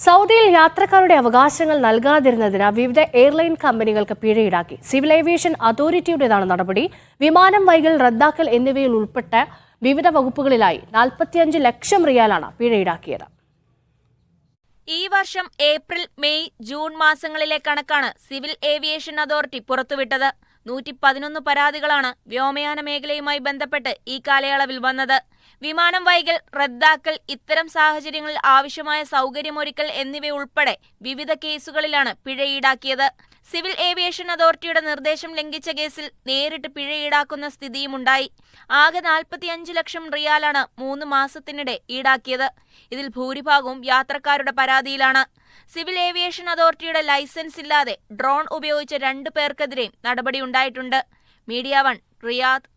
സൗദിയിൽ യാത്രക്കാരുടെ അവകാശങ്ങൾ നൽകാതിരുന്നതിന് വിവിധ എയർലൈൻ കമ്പനികൾക്ക് പിഴ ഈടാക്കി സിവിൽ ഏവിയേഷൻ അതോറിറ്റിയുടേതാണ് നടപടി. വിമാനം വൈകൽ റദ്ദാക്കൽ എന്നിവയിൽ ഉൾപ്പെട്ട വിവിധ വകുപ്പുകളിലായി നാൽപ്പത്തിയഞ്ച് ലക്ഷം റിയാലാണ് പിഴ ഈടാക്കിയത് ഈ വർഷം ഏപ്രിൽ മെയ് ജൂൺ മാസങ്ങളിലെ കണക്കാണ് സിവിൽ ഏവിയേഷൻ അതോറിറ്റി പുറത്തുവിട്ടത്. നൂറ്റി പതിനൊന്ന് പരാതികളാണ് വ്യോമയാന മേഖലയുമായി ബന്ധപ്പെട്ട് ഈ കാലയളവിൽ വന്നത്. വിമാനം വൈകൽ റദ്ദാക്കൽ ഇത്തരം സാഹചര്യങ്ങളിൽ ആവശ്യമായ സൗകര്യമൊരുക്കൽ എന്നിവയുൾപ്പെടെ വിവിധ കേസുകളിലാണ് പിഴ ഈടാക്കിയത്. സിവിൽ ഏവിയേഷൻ അതോറിറ്റിയുടെ നിർദ്ദേശം ലംഘിച്ച കേസിൽ നേരിട്ട് പിഴ ഈടാക്കുന്ന സ്ഥിതിയുമുണ്ടായി. ആകെ നാൽപ്പത്തിയഞ്ച് ലക്ഷം റിയാലാണ് മൂന്ന് മാസത്തിനിടെ ഈടാക്കിയത്. ഇതിൽ ഭൂരിഭാഗവും യാത്രക്കാരുടെ പരാതിയിലാണ്. സിവിൽ ഏവിയേഷൻ അതോറിറ്റിയുടെ ലൈസൻസ് ഇല്ലാതെ ഡ്രോൺ ഉപയോഗിച്ച രണ്ടു പേർക്കെതിരെയും നടപടിയുണ്ടായിട്ടുണ്ട് മീഡിയ വൺ റിയാദ്